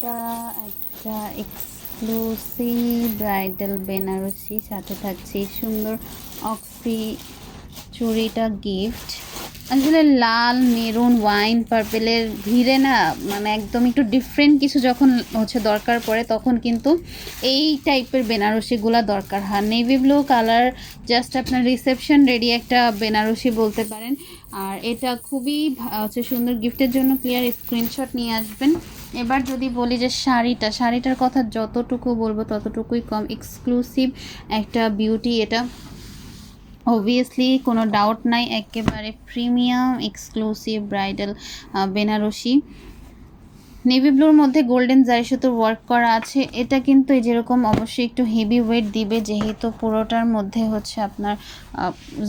এটা একটা exclusive bridal Banarasi সাথে থাকছে। সুন্দর অক্সি চুড়িটা গিফট আসলে লাল, মেরুন ওয়াইন পার্পেলের ভিড়ে না মানে একদম একটু ডিফারেন্ট কিছু যখন হচ্ছে দরকার পড়ে, তখন কিন্তু এই টাইপের বেনারসিগুলা দরকার হয়। নেভি ব্লু কালার জাস্ট আপনার রিসেপশন রেডি একটা বেনারসি বলতে পারেন। আর এটা খুবই হচ্ছে সুন্দর গিফটের জন্য ক্লিয়ার স্ক্রিনশট নিয়ে আসবেন। এবার যদি বলি যে শাড়িটা, শাড়িটার কথা যতটুকু বলব ততটুকুই কম এক্সক্লুসিভ একটা বিউটি এটা। অবভিয়াসলি কোনো ডাউট নাই, একেবারে premium exclusive bridal Banarasi. Navy ব্লুর মধ্যে গোল্ডেন জারি সুতোর ওয়ার্ক করা আছে। এটা কিন্তু যেরকম অবশ্যই একটু হেভি ওয়েট দিবে, যেহেতু পুরোটার মধ্যে হচ্ছে আপনার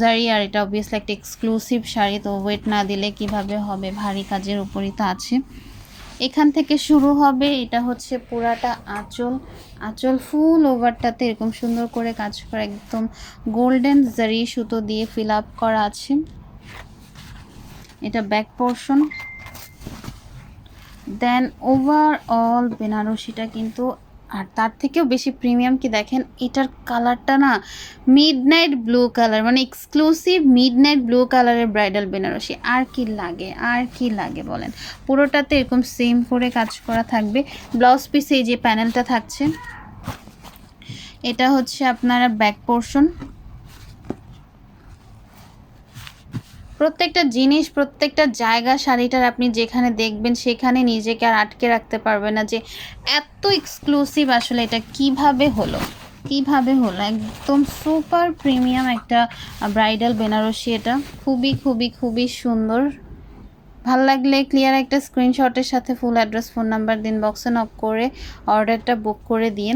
জারি আর এটা অবভিয়াসলি একটা এক্সক্লুসিভ শাড়ি, তো ওয়েট না দিলে কীভাবে হবে, ভারী কাজের উপরই তো আছে। এখান থেকে শুরু হবে, এটা হচ্ছে পুরাটা আঁচল। আঁচল ফুল ওভারটাতে এরকম সুন্দর করে কাজ করা একদম গোল্ডেন জারি সুতো দিয়ে ফিল আপ করা আছে। এটা ব্যাক পোর্শন দেন ওভারঅল বেনারসিটা কিন্তু আর তার থেকেও বেশি প্রিমিয়াম কি দেখেন, এটার কালারটা না মিড নাইট ব্লু কালার মানে এক্সক্লুসিভ মিড নাইট ব্লু কালারের ব্রাইডাল বেনারসি। আর কি লাগে, আর কি লাগে বলেন? পুরোটাতে এরকম সেম করে কাজ করা থাকবে। ব্লাউজ পিসে এই যে প্যানেলটা থাকছে, এটা হচ্ছে আপনারা ব্যাক পোর্শন প্রত্যেকটা জিনিস, প্রত্যেকটা জায়গা শাড়িটার আপনি যেখানে দেখবেন সেখানে নিজেকে আর আটকে রাখতে পারবেন না যে এত এক্সক্লুসিভ আসলে এটা কীভাবে হলো? কীভাবে হলো? একদম সুপার প্রিমিয়াম একটা ব্রাইডাল বেনারসি এটা। খুবই খুবই খুবই সুন্দর। ভালো লাগলে ক্লিয়ার একটা স্ক্রিনশটের সাথে ফুল অ্যাড্রেস ফোন নাম্বার দিন বক্সে নক করে অর্ডারটা বুক করে দিন।